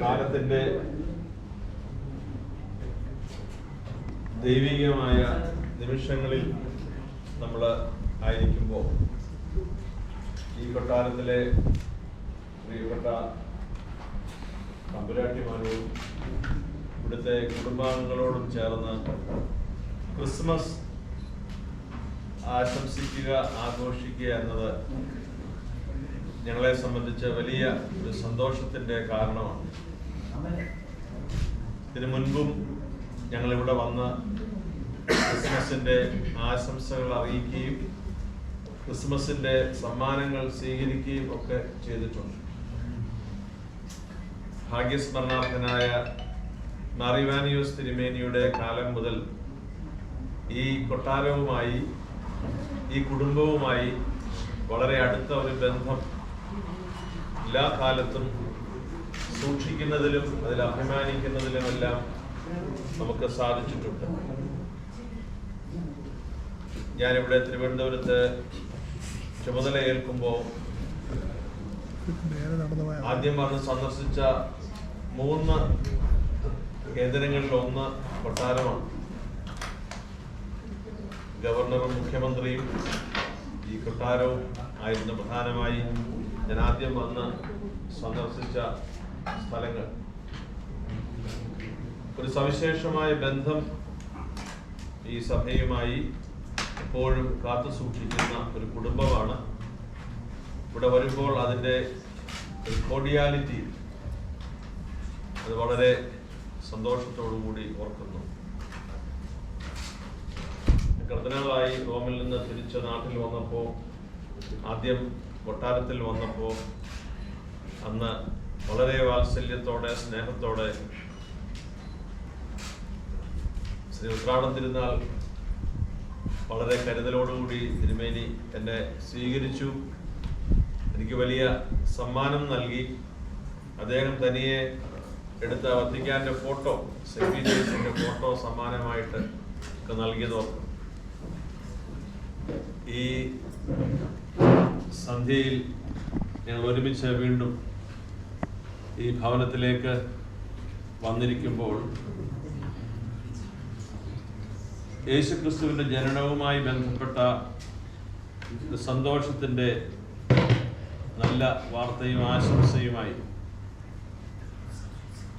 കാലത്തിന്റെ ദൈവികമായ നിമിഷങ്ങളിൽ നമ്മൾ ആയിരിക്കുമ്പോൾ ഈ കൊട്ടാരത്തിലെ പ്രിയപ്പെട്ട തമ്പുരാട്ടിമാരോടും ഇവിടുത്തെ കുടുംബാംഗങ്ങളോടും ചേർന്ന് ക്രിസ്മസ് ആശംസിക്കുക ആഘോഷിക്കുക എന്നത് ഞങ്ങളെ സംബന്ധിച്ച് വലിയ ഒരു സന്തോഷത്തിന്റെ കാരണമാണ്. ഇതിനു മുൻപും ഞങ്ങളിവിടെ വന്ന് ക്രിസ്മസിന്റെ ആശംസകൾ അറിയിക്കുകയും ക്രിസ്മസിന്റെ സമ്മാനങ്ങൾ സ്വീകരിക്കുകയും ഒക്കെ ചെയ്തിട്ടുണ്ട്. ഭാഗ്യസ്മരണാർത്ഥനായ മാറിവാനിയോസ് തിരുമേനിയുടെ കാലം മുതൽ ഈ കൊട്ടാരവുമായി ഈ കുടുംബവുമായി വളരെ അടുത്ത ഒരു ബന്ധം എല്ലാ കാലത്തും സൂക്ഷിക്കുന്നതിലും അതിൽ അഭിമാനിക്കുന്നതിലും എല്ലാം നമുക്ക് സാധിച്ചിട്ടുണ്ട്. ഞാനിവിടെ തിരുവനന്തപുരത്ത് ചുമതല ഏൽക്കുമ്പോൾ ആദ്യം വന്ന് സന്ദർശിച്ച മൂന്ന് കേന്ദ്രങ്ങളിൽ ഒന്ന് കൊട്ടാരമാണ്. ഗവർണറും മുഖ്യമന്ത്രിയും ഈ കൊട്ടാരവും ആയിരുന്നു പ്രധാനമായി. ആദ്യം വന്ന് സന്ദർശിച്ച സ്ഥലങ്ങൾ. ഒരു സവിശേഷമായ ബന്ധം ഈ സഭയുമായി എപ്പോഴും കാത്തു സൂക്ഷിക്കുന്ന ഒരു കുടുംബമാണ്. ഇവിടെ വരുമ്പോൾ അതിന്റെ കോഡിയാലിറ്റി അത് വളരെ സന്തോഷത്തോടു കൂടി ഓർക്കുന്നു. കർദിനാളായി റോമിൽ നിന്ന് തിരിച്ച് നാട്ടിൽ വന്നപ്പോൾ ആദ്യം കൊട്ടാരത്തിൽ വന്നപ്പോൾ അന്ന് വളരെ വാത്സല്യത്തോടെ സ്നേഹത്തോടെ ശ്രീ ഉത്രാടം തിരുനാൾ വളരെ കരുതലോടുകൂടി തിരുമേനി എന്നെ സ്വീകരിച്ചു. എനിക്ക് വലിയ സമ്മാനം നൽകി. അദ്ദേഹം തനിയെ എടുത്ത വത്തിക്കാന്റെ ഫോട്ടോ സെന്റ് ഫോട്ടോ സമ്മാനമായിട്ട് ഒക്കെ നൽകിയത് ഓർക്കും ഈ സന്ധ്യയിൽ ഞങ്ങൾ ഒരുമിച്ച് വീണ്ടും ഈ ഭവനത്തിലേക്ക് വന്നിരിക്കുമ്പോൾ യേശുക്രിസ്തുവിന്റെ ജനനവുമായി ബന്ധപ്പെട്ട സന്തോഷത്തിന്റെ നല്ല വാർത്തയും ആശംസയുമായി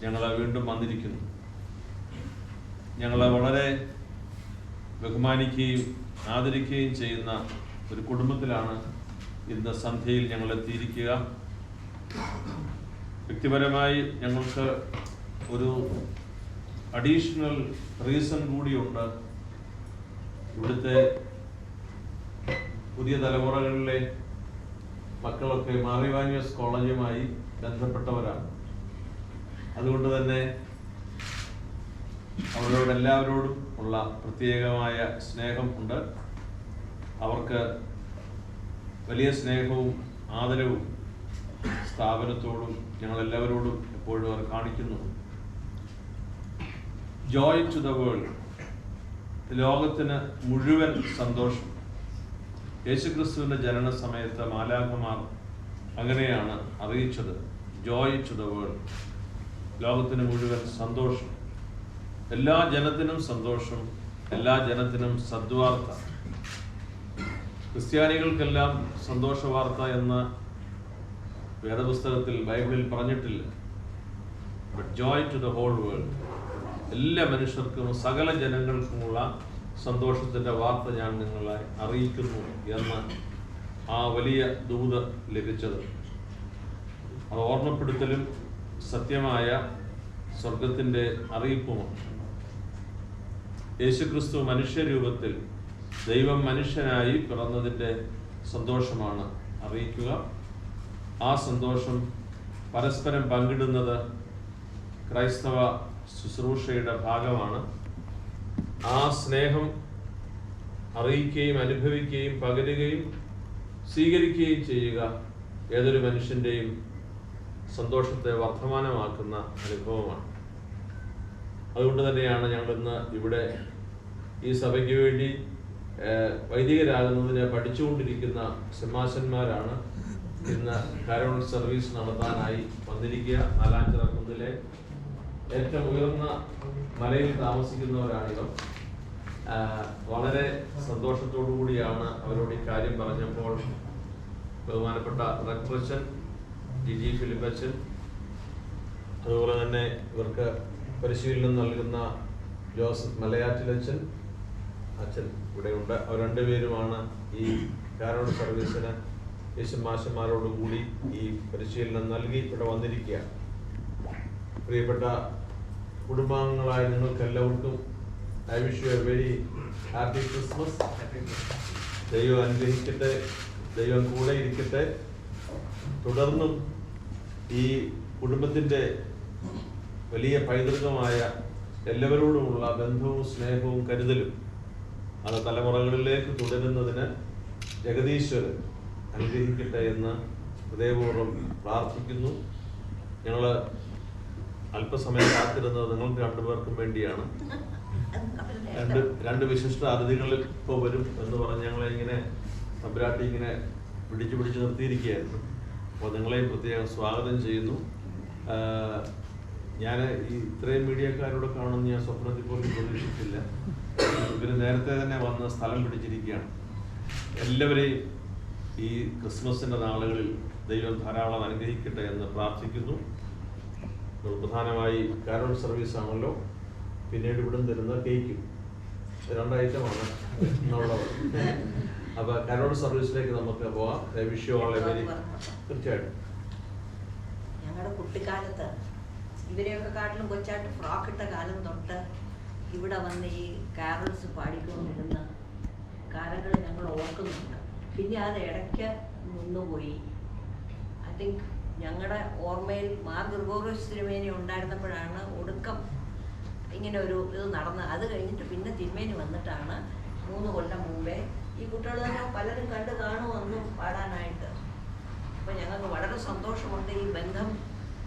ഞങ്ങൾ വീണ്ടും വന്നിരിക്കുന്നു. ഞങ്ങളെ വളരെ ബഹുമാനിക്കുകയും ആദരിക്കുകയും ചെയ്യുന്ന ഒരു കുടുംബത്തിലാണ് ഇന്ന് സന്ധ്യയിൽ ഞങ്ങൾ എത്തിയിരിക്കുക വ്യക്തിപരമായി ഞങ്ങൾക്ക് ഒരു അഡീഷണൽ റീസൺ കൂടിയുണ്ട്. ഇവിടുത്തെ പുതിയ തലമുറകളിലെ മക്കളൊക്കെ മാറിവാനിയസ് കോളേജുമായി ബന്ധപ്പെട്ടവരാണ്. അതുകൊണ്ട് തന്നെ അവരോട് എല്ലാവരോടും ഉള്ള പ്രത്യേകമായ സ്നേഹം ഉണ്ട്. അവർക്ക് വലിയ സ്നേഹവും ആദരവും സ്ഥാപനത്തോടും ഞങ്ങളെല്ലാവരോടും എപ്പോഴും അവർ കാണിക്കുന്നു. ജോയ് ടു ദ വേൾഡ് ലോകത്തിന് മുഴുവൻ സന്തോഷം. യേശുക്രിസ്തുവിന്റെ ജനന സമയത്ത് മാലാഖമാർ അങ്ങനെയാണ് അറിയിച്ചത്. ജോയ് ടു ദ വേൾഡ് ലോകത്തിന് മുഴുവൻ സന്തോഷം. എല്ലാ ജനത്തിനും സന്തോഷം എല്ലാ ജനത്തിനും സദ്വാർത്ത. ക്രിസ്ത്യാനികൾക്കെല്ലാം സന്തോഷ വാർത്ത എന്ന് വേദപുസ്തകത്തിൽ ബൈബിളിൽ പറഞ്ഞിട്ടില്ല. But joy to the whole world എല്ലാ മനുഷ്യർക്കും സകല ജനങ്ങൾക്കുമുള്ള സന്തോഷത്തിന്റെ വാർത്ത ഞാൻ നിങ്ങളെ അറിയിക്കുന്നു എന്ന് ആ വലിയ ദൂത് ലഭിച്ചത്. അത് ഓർമ്മപ്പെടുത്തലും സത്യമായ സ്വർഗത്തിന്റെ അറിയിപ്പുമാണ്. യേശുക്രിസ്തു മനുഷ്യരൂപത്തിൽ ദൈവം മനുഷ്യനായി പിറന്നതിന്റെ സന്തോഷമാണ്. അറിയിക്കുക. ആ സന്തോഷം പരസ്പരം പങ്കിടുന്നത് ക്രൈസ്തവ ശുശ്രൂഷയുടെ ഭാഗമാണ്. ആ സ്നേഹം അറിയിക്കുകയും അനുഭവിക്കുകയും പകരുകയും സ്വീകരിക്കുകയും ചെയ്യുക ഏതൊരു മനുഷ്യന്റെയും സന്തോഷത്തെ വർദ്ധമാനമാക്കുന്ന അനുഭവമാണ്. അതുകൊണ്ട് തന്നെയാണ് ഞങ്ങൾ ഇന്ന് ഇവിടെ ഈ സഭയ്ക്ക് വേണ്ടി വൈദികരാകുന്നതിനെ പഠിച്ചുകൊണ്ടിരിക്കുന്ന സിംഹാസന്മാരാണ് ഇന്ന് കാരോൾ സർവീസ് നടത്താനായി വന്നിരിക്കുക. നാലാഞ്ചിറ കുന്നിലെ ഏറ്റവും ഉയർന്ന മലയിൽ താമസിക്കുന്നവരാണിവർ. വളരെ സന്തോഷത്തോടു കൂടിയാണ് അവരോട് ഈ കാര്യം പറഞ്ഞപ്പോൾ ബഹുമാനപ്പെട്ട റക്ട്രച്ചൻ ജി ജി ഫിലിപ്പച്ചൻ അതുപോലെ തന്നെ ഇവർക്ക് പരിശീലനം നൽകുന്ന ജോസഫ് മലയാറ്റിലച്ചൻ അച്ഛൻ ഇവിടെയുണ്ട്. അവർ രണ്ടുപേരുമാണ് ഈ കാരോട് സർവീസിന് യേശുമാശന്മാരോടുകൂടി ഈ പരിശീലനം നൽകി ഇവിടെ വന്നിരിക്കുക. പ്രിയപ്പെട്ട കുടുംബാംഗങ്ങളായ നിങ്ങൾക്ക് എല്ലാവർക്കും I wish you a very happy Christmas ദൈവം അനുഗ്രഹിക്കട്ടെ. ദൈവം കൂടെ ഇരിക്കട്ടെ. തുടർന്നും ഈ കുടുംബത്തിന്റെ വലിയ പൈതൃകമായ എല്ലാവരോടുമുള്ള ബന്ധവും സ്നേഹവും കരുതലും അത് തലമുറകളിലേക്ക് തുടരുന്നതിന് ജഗദീശ്വരൻ അനുഗ്രഹിക്കട്ടെ എന്ന് ഹൃദയപൂർവം പ്രാർത്ഥിക്കുന്നു. ഞങ്ങൾ അല്പസമയം കാത്തിരുന്നത് നിങ്ങൾക്ക് രണ്ടുപേർക്കും വേണ്ടിയാണ്. രണ്ട് രണ്ട് വിശിഷ്ട അതിഥികൾ ഇപ്പോൾ വരും എന്ന് പറഞ്ഞ് ഞങ്ങളെ ഇങ്ങനെ തമ്പുരാട്ടി ഇങ്ങനെ പിടിച്ചു പിടിച്ചു നിർത്തിയിരിക്കുകയായിരുന്നു. അപ്പോൾ നിങ്ങളെയും പ്രത്യേകം സ്വാഗതം ചെയ്യുന്നു. ഞാൻ ഈ ഇത്രയും മീഡിയക്കാരോട് കാണുമെന്ന് ഞാൻ സ്വപ്നത്തിൽ പോലും പ്രതീക്ഷിച്ചില്ല. ഇവർ നേരത്തെ തന്നെ വന്ന് സ്ഥലം പിടിച്ചിരിക്കുകയാണ്. എല്ലാവരെയും ഈ ക്രിസ്മസിന്റെ നാളുകളിൽ ദൈവം ധാരാളം അനുഗ്രഹിക്കട്ടെ എന്ന് പ്രാർത്ഥിക്കുന്നു. പ്രധാനമായി കാരോൾ സർവീസ് ആണല്ലോ. പിന്നീട് ഇവിടുന്ന് തരുന്ന കേക്കും. രണ്ട് എന്നുള്ളത്. അപ്പൊ കരോൾ സർവീസിലേക്ക് നമുക്ക് പോവാം. വെരി തീർച്ചയായിട്ടും ഞങ്ങളുടെ കുട്ടിക്കാലത്ത് ഇവരെയൊക്കെ കാട്ടിലും കൊച്ചായിട്ട് ഫ്രോക്ക് ഇട്ട കാലം തൊട്ട് ഇവിടെ വന്ന് ഈ കാരൽസ് പാടിക്കൊണ്ടിരുന്ന കാലങ്ങൾ ഞങ്ങൾ ഓർക്കുന്നുണ്ട്. പിന്നെ അത് ഇടയ്ക്ക് നിന്നുപോയി ഐ തിങ്ക് ഞങ്ങളുടെ ഓർമ്മയിൽ മാർ ഗർഗോറിയസ് തിരുമേനി ഉണ്ടായിരുന്നപ്പോഴാണ് ഒടുക്കം ഇങ്ങനെ ഒരു ഇത് നടന്ന് അത് കഴിഞ്ഞിട്ട് പിന്നെ തിരുമേനി വന്നിട്ടാണ് മൂന്ന് കൊല്ലം മുമ്പേ ഈ കുട്ടികൾ തന്നെ പലരും കണ്ട് കാണുമെന്നും പാടാനായിട്ട്. അപ്പം ഞങ്ങൾക്ക് വളരെ സന്തോഷമുണ്ട് ഈ ബന്ധം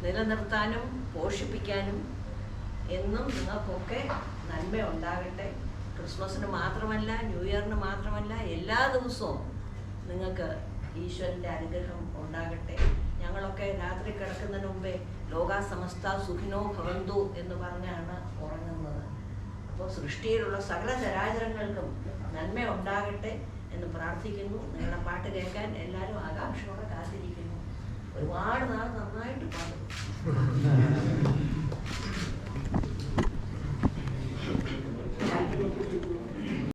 നിലനിർത്താനും പോഷിപ്പിക്കാനും എന്നും നിങ്ങൾക്കൊക്കെ നന്മ ഉണ്ടാകട്ടെ ക്രിസ്മസിന് മാത്രമല്ല ന്യൂ ഇയറിന് മാത്രമല്ല എല്ലാ ദിവസവും നിങ്ങൾക്ക് ഈശ്വരന്റെ അനുഗ്രഹം ഉണ്ടാകട്ടെ. ഞങ്ങളൊക്കെ രാത്രി കിടക്കുന്നതിന് മുമ്പേ ലോകാസമസ്ത സുഖിനോ ഭവന്തു എന്ന് പറഞ്ഞാണ് ഉറങ്ങുന്നത്. അപ്പോൾ സൃഷ്ടിയിലുള്ള സകല ചരാചരങ്ങൾക്കും നന്മ ഉണ്ടാകട്ടെ എന്ന് പ്രാർത്ഥിക്കുന്നു. നിങ്ങളുടെ പാട്ട് കേൾക്കാൻ എല്ലാവരും ആകാംക്ഷയോടെ കാത്തിരിക്കുന്നു. ഒരുപാട് നാൾ നന്നായിട്ട് പാടും.